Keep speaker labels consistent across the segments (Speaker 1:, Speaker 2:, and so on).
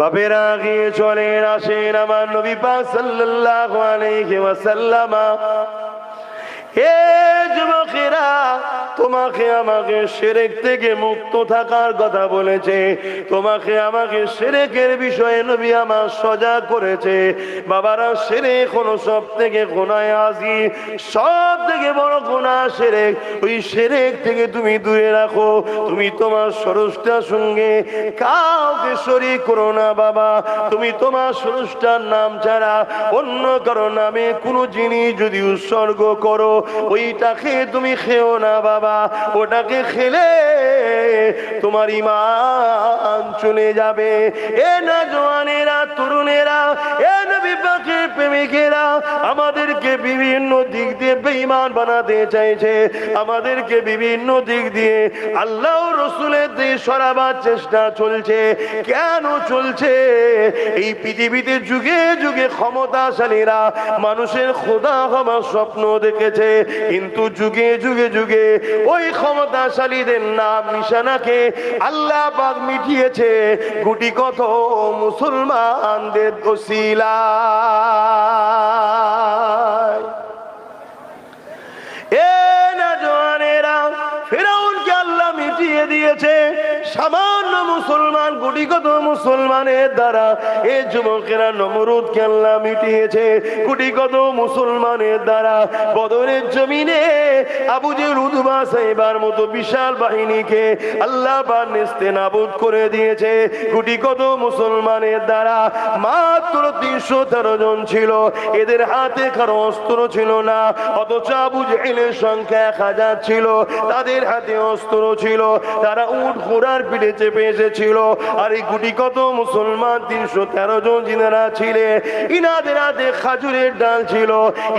Speaker 1: বাপেরা গিয়ে চলেন আসেন আমার নবী পাক সাল্লাল্লাহু আলাইহি ওয়াসাল্লাম। হে যুবকেরা তোমাকে আমাকে সেরেক থেকে মুক্ত থাকার কথা বলেছে। তোমাকে আমাকে সেরেকের বিষয়ে নবী আমার করেছে। বাবারা সেরে কোনো সব থেকে আসি সব থেকে বড় সেরেক। ওই সেরেক থেকে তুমি দূরে রাখো। তুমি তোমার সরসটার সঙ্গে কাউকে শরীক করো না বাবা। তুমি তোমার সরসটার নাম ছাড়া অন্য কারও নামে কোনো জিনিস যদি উৎসর্গ করো, ওইটাকে তুমি খেও না, বাবা। ওটাকে খেলে তোমার ইমান চলে যাবে। এ না জওয়ানেরা তরুণেরা, এ নবী পাকের প্রেমিকেরা, আমাদেরকে বিভিন্ন দিক দিয়ে বেঈমান বানাতে চাইছে। আমাদেরকে বিভিন্ন দিক দিয়ে আল্লাহ রসুলের দিয়ে সরাবার চেষ্টা চলছে। কেন চলছে? এই পৃথিবীতে যুগে যুগে ক্ষমতাশালীরা মানুষের খোদা হবার স্বপ্ন দেখেছে। কিন্তু যুগে যুগে যুগে ওই ক্ষমতাশালীদের নাম নিশানাকে আল্লাহ পাক মিটিয়েছে। গুটি কত মুসলমানদের দোষিলায় এ না জোয়ানেরা, ফেরাউনকে আল্লাহ মিটিয়ে দিয়েছে। সামান্য মুসলমান, গুটিগত মুসলমানের দ্বারা এ যুবকেরা নমরুদকে আল্লাহ মিটিয়েছে। গুটিগত মুসলমানের দ্বারা বদরের জমিনে আবু যে রুদবা সাহেবার মতো বিশাল বাহিনীকে আল্লাহ বা নেস্তে নাবুদ করে দিয়েছে। গুটিগত মুসলমানের দ্বারা মাত্র তিনশো তেরো জন ছিল। এদের হাতে কারও অস্ত্র ছিল না, অথচ আবু জেহেলের সংখ্যা এক হাজার ছিল। তাদের হাতে অস্ত্র ছিল। তারা উঠ ঘোড়ার পিঠে চেপে এসেছিল। আর এই গুটি কত? মুসলমান তিনশো তেরো জন যিনারা ছিলে। ইনাদের হাতে খাজুরের ডাল ছিল।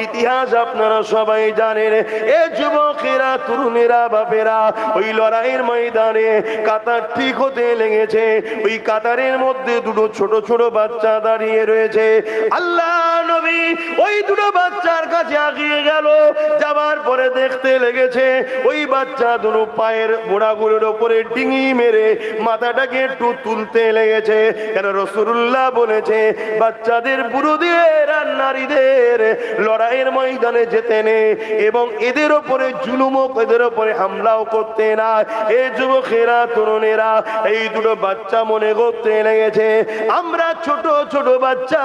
Speaker 1: ইতিহাস আপনারা সবাই জানেন। এ যুবকেরা, তরুণেরা, বাপেরা, ওই লড়াইয়ের ময়দানে কাতার ঠিক হতে লেগেছে। ওই কাতারের মধ্যে দুটো ছোট ছোট বাচ্চা দাঁড়িয়ে রয়েছে। আল্লাহ নবী ওই দুটো বাচ্চার কাছে আগিয়ে গেল, যাবার পরে দেখতে লেগেছে, ওই বাচ্চা দুটো পায়ের গোড়াগুলোর ওপরে ডিঙি মেরে মাথাটাকে একটু তুলতে লেগেছে। কেন রসুল্লাহ বলেছে, বাচ্চাদের বুড়োদের আর নারীদের লড়াইয়ের ময়দানে যেতে নে এবং এদের ওপরে জুলুমও এদের ওপরে হামলাও করতে না। এই যুবকেরা, তরুণেরা, এই দুটো বাচ্চা মনে করতে লেগেছে, আমরা ছোট ছোট বাচ্চা,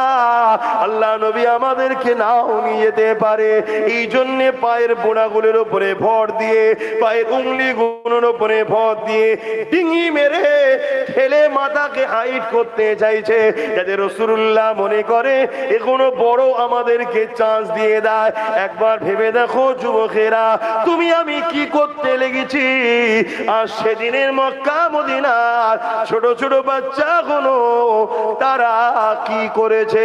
Speaker 1: আল্লাহ নবী আমাদেরকে নাও নিয়ে যেতে পারে। এই জন্য পায়ের বোড়াগুলোর উপরে ভর দিয়ে, পায়ের উংলি গুলোর উপরে ভর দিয়ে ডিঙি মেরে ঠেলে মাথাকে হাইট করতে চাইছে, যাতে রসুল্লাহ মনে করে এ কোনো বড় আমাদেরকে চান্স দিয়ে দেয়। একবার ভেবে দেখো যুবকেরা, তুমি আমি কি করতে লেগেছি? আর সেদিনের মক্কা মদিনার ছোট ছোট বাচ্চা কোনো তারা কি করেছে?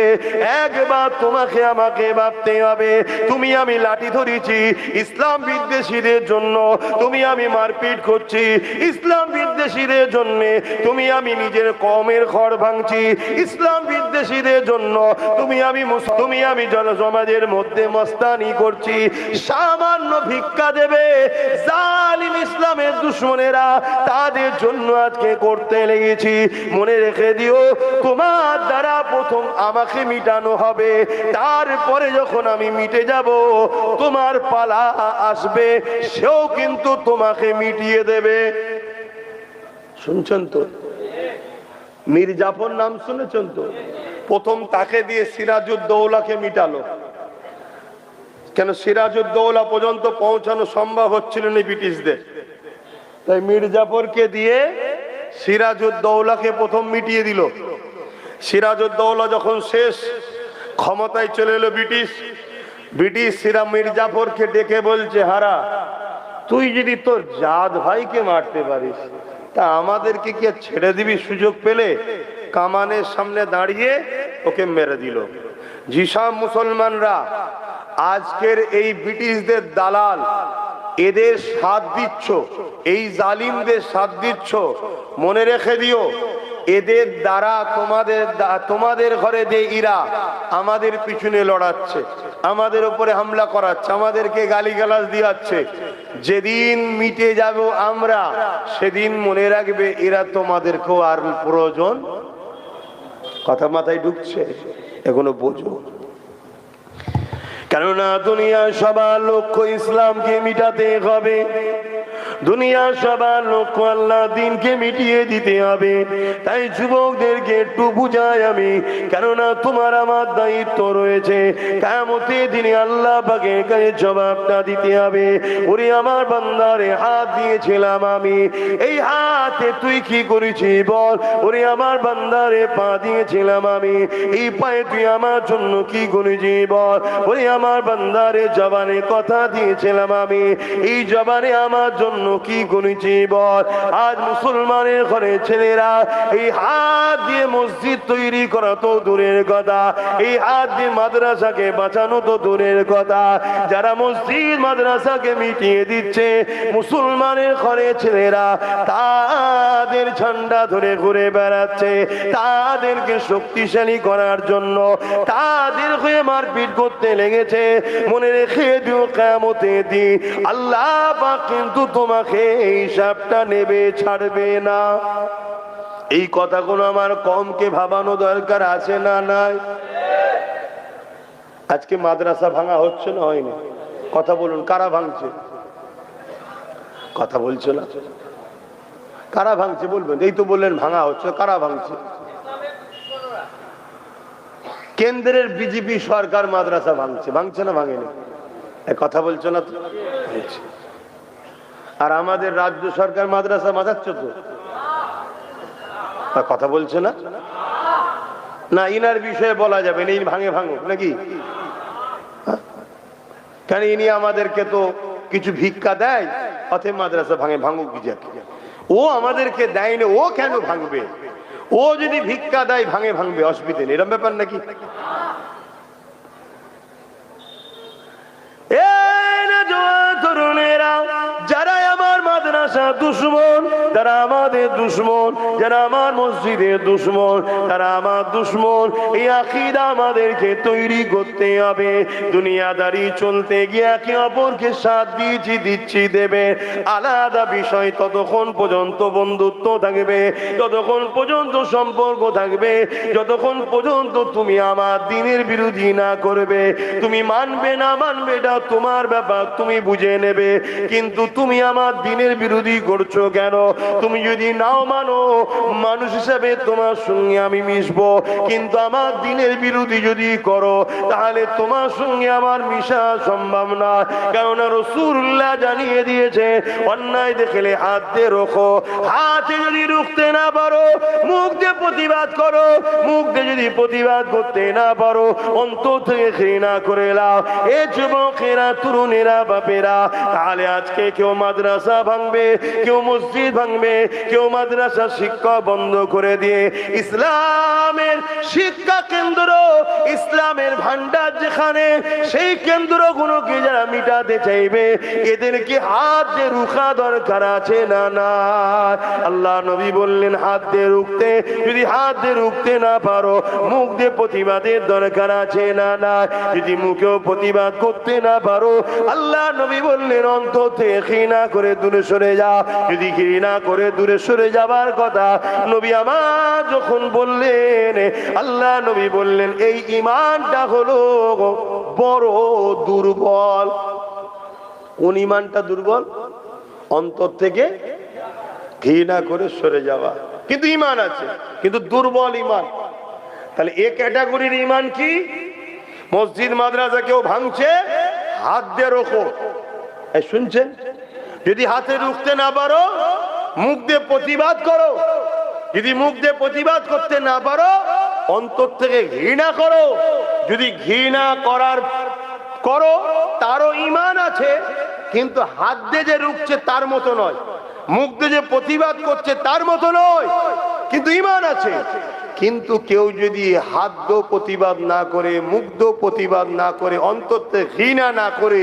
Speaker 1: একবার তোমাকে আমাকে ভাবতে হবে। তুমি আমি লাঠি ধরেছি, ইসলাম বিদ্বেষীদের জন্য তুমি আমি মারপিট করছি। ইসলাম বিদ্বেষীদের জন্য তুমি আমি নিজের কমের ঘর ভাঙছি। ইসলাম বিদ্বেষীদের জন্য তুমি আমি তুমি আমি জনসমাজের মধ্যে মস্তানি করছি। সামান্য ভিক্ষা দেবে জালিম ইসলামের দুশ্মনেরা তাদের জন্য আজকে করতে লেগেছি। মনে রেখে দিও, তোমার দ্বারা প্রথম আমাকে মিটানো হবে। তারপরে যখন আমি মিটে যাব, তোমার পালা আসবে, সেও কিন্তু তোমাকে মিটিয়ে দেবে। শুনছেন তো? মীর জাফর নাম শুনেছেন তো? প্রথম তাকে দিয়ে সিরাজুদ্দৌলাকে মিটালো। কেন সিরাজুদ্দৌলা পর্যন্ত পৌঁছানো সম্ভব হচ্ছিল না ব্রিটিশদের। তাই মীর জাফরকে দিয়ে সিরাজুদ্দৌলাকে প্রথম মিটিয়ে দিল। সিরাজউদ্দৌলা যখন শেষ ক্ষমতায় চলে এলো ব্রিটিশ। ব্রিটিশ সিরা মীর জাফরকে ডেকে বলছে, হারা, তুই যদি তোর জাত ভাইকে মারতে পারিস, তা আমাদেরকে কি ছেড়ে দিবি? সুযোগ পেলে কামানের সামনে দাঁড়িয়ে ওকে মেরে দিল। জিসাম মুসলমানরা আজকের এই ব্রিটিশদের দালাল, এদের সাথ দিচ্ছ, এই জালিমদের সাথ দিচ্ছ, মনে রেখে দিও এদের দ্বারা তোমাদের তোমাদের ঘরে যে ইরা, আমাদের পিছনে লড়াচ্ছে, আমাদের উপরে হামলা করাচ্ছে, আমাদেরকে গালিগালাজ দিয়াচ্ছে। যেদিন মিটে যাব আমরা, সেদিন মনে রাখবে এরা তোমাদেরকেও আর প্রয়োজন। কথা মাথায় ঢুকছে, এখনও বোঝো। কেননা দুনিয়া সবার লক্ষ্য ইসলামকে মিটাতে হবে। দুনিয়া সবার লক্ষ্য আল্লাহ দিনকে মিটিয়ে দিতে হবে। তাই যুবকদেরকে একটু বুঝাই আমি, কেননা তোমার আমার দায়িত্ব রয়েছে। কেমতে দিনে আল্লাহ পাকের কাছে জবাবটা দিতে হবে। ওরে আমার বান্দারে, হাত দিয়েছিলাম আমি। এই হাতে তুই কি করেছি বল? ওরে আমার বান্দারে পা দিয়েছিলাম আমি। এই পায়ে তুই আমার জন্য কি করেছি বল? ওরে আমার বান্দারে জবানে কথা দিয়েছিলাম আমি। এই জবানে আমার জন্য কি করেছি বল আজ মুসলমানের ঘরে ছেলেরা এই হাত দিয়ে মসজিদ তৈরি করা তো দূরের কথা। এই হাত দিয়ে মাদ্রাসাকে বাঁচানো তো দূরের কথা। যারা মসজিদ, মাদ্রাসাকে মিটিয়ে দিচ্ছে, মুসলমানের ঘরে ছেলেরা তাদের ঝান্ডা ধরে ঘুরে বেড়াচ্ছে। তাদেরকে শক্তিশালী করার জন্য তাদের হয়ে মারপিট করতে লেগেছে। মনে রেখে দিও কেমতে দি আল্লাহ কিন্তু তোমাকে এই হিসাবটা নেবে, ছাড়বে না। এই কথাগুলো আমার কমকে ভাবানো দরকার আছে না নাই? আজকে মাদ্রাসা ভাঙা হচ্ছে না হয়নি? কথা বলুন, কারা ভাঙছে? কথা বলছো না? কারা ভাঙছে বলবেন? এই তো বললেন ভাঙা হচ্ছে, কারা ভাঙছে? কেন্দ্রের বিজেপি সরকার মাদ্রাসা ভাঙছে ভাঙছে না, ভাঙেনি? কথা বলছো না তো। আর আমাদের রাজ্য সরকার মাদ্রাসা মাথাচ্ছ তো কথা বলছে না? না, ইনার বিষয়ে বলা যাবে না, ইনি ভাঙে ভাঙুক, নাকি? হ্যাঁ? কেন ইনি আমাদেরকে তো কিছু ভিক্ষা দেয় অথব মাদ্রাসা ভাঙে ভাঙুক যাক ও আমাদেরকে দেয়নি ও কেন ভাঙবে? ও যদি ভিক্ষা দেয়, ভাঙে ভাঙবে, অসুবিধে নেই। এরম ব্যাপার নাকি? দুশ্মন যারা আমাদের দুশ্মন, যারা আমার মসজিদের দুশ্মন, তারা আমার দুশ্মন। এই আকিদা আমাদেরকে তৈরি করতে হবে। দুনিয়াদারি চলতে গিয়ে একে অপরকে সাথ দিয়েছি, দিচ্ছি, দেবে। আলাদা বিষয় ততক্ষণ পর্যন্ত বন্ধুত্ব থাকবে ততক্ষণ পর্যন্ত সম্পর্ক থাকবে, যতক্ষণ পর্যন্ত তুমি আমার দিনের বিরোধী না করবে। তুমি মানবে না মানবে, এটা তোমার ব্যাপার, তুমি বুঝে নেবে। কিন্তু তুমি আমার দিনের বিরোধী করছ কেন? তুমি যদি নাও মানো, মানুষ হিসাবে তোমার সঙ্গে আমি মিশবো। কিন্তু আমার দিনের বিরোধী যদি করো, তাহলে তোমার সঙ্গে আমার মিশা সম্ভব না কেননা রসুল্লাহ জানিয়ে দিয়েছে, অন্যায় দেখলে হাত দিয়ে রোখো, হাতে যদি রুখতে না পারো, মুখ দিয়ে প্রতিবাদ করো, মুখ দিয়ে যদি প্রতিবাদ করতে না পারো, অন্তর থেকে ঘৃণা করে লাও। এ যুবকেরা তরুণেরা, বাপেরা, তাহলে আজকে কেউ মাদ্রাসা ভাঙবে, কেউ মসজিদ ভাঙবে কেউ মাদ্রাসা শিক্ষা বন্ধ করে দিয়ে ইসলামের শিক্ষা কেন্দ্র, ইসলামের ভান্ডার যেখানে, সেই কেন্দ্রগুলোকে যারা মিটাতে চাইবে এদেরকে হাত দিয়ে রুখা দরকার আছে না না? আল্লাহ নবী বললেন, হাত দিয়ে রুখতে, যদি হাত দিয়ে রুখতে না পারো, মুখ দিয়ে প্রতিবাদের দরকার আছে না না? যদি মুখেও প্রতিবাদ করতে না পারো, আল্লাহ নবী বললেন, অন্তর থেকে ঘৃণা করে দূরে সরে যা যদি ঘৃণা করে দূরে সরে যাবার কথা। নবী আমার যখন বললেন, আল্লাহ নবী বললেন, এই ইমানটা হলো বড় দুর্বল। কোন ইমানটা দুর্বল? অন্তর থেকে ঘৃণা করে সরে যাওয়া। কিন্তু ইমান আছে, কিন্তু দুর্বল ইমান তাহলে এ ক্যাটাগরির ইমান কি? মসজিদ, মাদ্রাসা কেউ ভাঙছে, হাত দিয়ে রোখো। শুনছেন? যদি হাতে রুখতে না পারো মুখ দিয়ে প্রতিবাদ করো। যদি মুখ দিয়ে প্রতিবাদ করতে না পারো, অন্তর থেকে ঘৃণা করো। যদি ঘৃণা করার করো, তারও ইমান আছে, কিন্তু হাত দিয়ে যে রুখছে তার মতো নয়। মুখ দিয়ে যে প্রতিবাদ করছে তার মতো নয়, কিন্তু ইমান আছে। কিন্তু কেউ যদি হাত প্রতিবাদ না করে মুগ্ধ প্রতিবাদ না করে অন্তত ঘৃণা না করে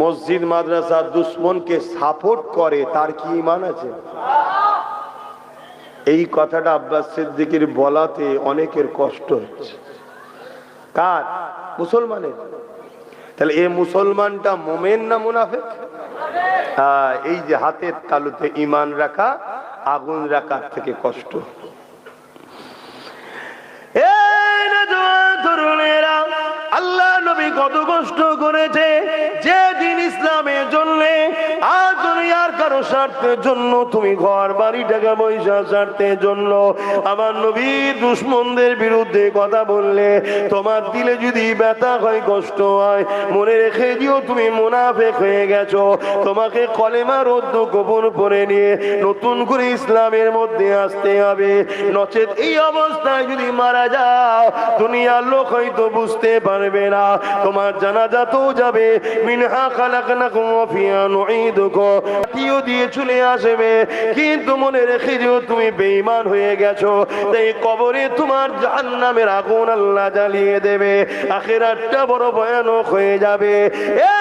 Speaker 1: মসজিদ, মাদ্রাসা দুশ্মনকে সাপোর্ট করে, তার কি ইমান আছে? এই কথাটা আব্বাস সিদ্দিকির বলাতে অনেকের কষ্ট হচ্ছে। কার? মুসলমানের। তাহলে এ মুসলমানটা মোমেন না মুনাফেক? এই যে হাতের তালুতে ইমান রাখা, আগুন রাখার থেকে কষ্ট। কত কষ্ট করেছে যে দিন আজ কারও স্বার্থের জন্য, তুমি ঘর বাড়ি টাকা পয়সা স্বার্থের জন্য। আমার নবীর দুশ্মনদের বিরুদ্ধে কথা বললে তোমার দিলে যদি ব্যথা হয়, কষ্ট হয়, মনে রেখে দিও তুমি মুনাফেক হয়ে গেছো। তোমাকে কলেমা রদ্দ গোপন করে নিয়ে নতুন করে ইসলামের মধ্যে আসতে হবে। নচেত এই অবস্থায় যদি মারা যাও, দুনিয়ার লোক হয়তো বুঝতে পারবে না। তোমার জানাজা তো যাবে। মিনহা খালাকনাকুম ওয়া ফিহা নুঈদুকুম। তিও দিয়ে চলে আসবে। কিন্তু মনে রেখে দিও, তুমি বেইমান হয়ে গেছো। তাই কবরে তোমার জাহান্নামের আগুন আল্লাহ জ্বালিয়ে দেবে। আখিরাতটা বড় ভয়ানক হয়ে যাবে। এই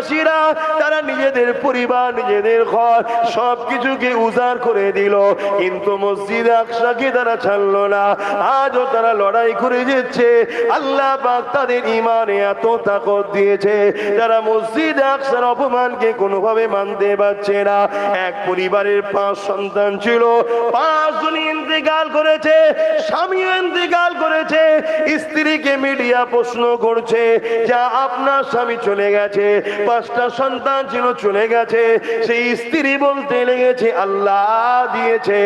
Speaker 1: বাসীরা তারা নিজেদের পরিবার, নিজেদের ঘর সব কিছুকে উজাড় করে দিল। কিন্তু মসজিদ আকসাকে তারা ছাড়লো না। আজও তারা লড়াই করে যাচ্ছে। আল্লাহ পাক তাদের ইমানে এত তাকত দিয়েছে তারা মসজিদ আকসার অপমানকে কোনোভাবে মানতে পারছে না। এক পরিবারের পাঁচ সন্তান ছিল পাঁচ জন ইন্তেকাল করেছে স্বামী ইন্তেকাল করেছে, স্ত্রীকে মিডিয়া প্রশ্ন করছে, যা আপনার স্বামী চলে গেছে। পাঁচটা সন্তান ছিল, চলে গেছে। সেই স্ত্রী বলতে লেগেছে, আল্লাহ দিয়েছে,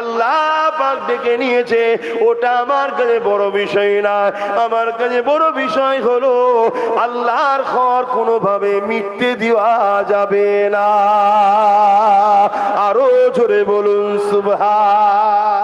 Speaker 1: আল্লাহ পাক ডেকে নিয়েছে। ওটা আমার কাছে বড় বিষয় না। আমার কাছে বড় বিষয় হলো, আল্লাহর খর কোনোভাবে মিটতে দেওয়া যাবে না। আরও জোরে বলুন, সুবহান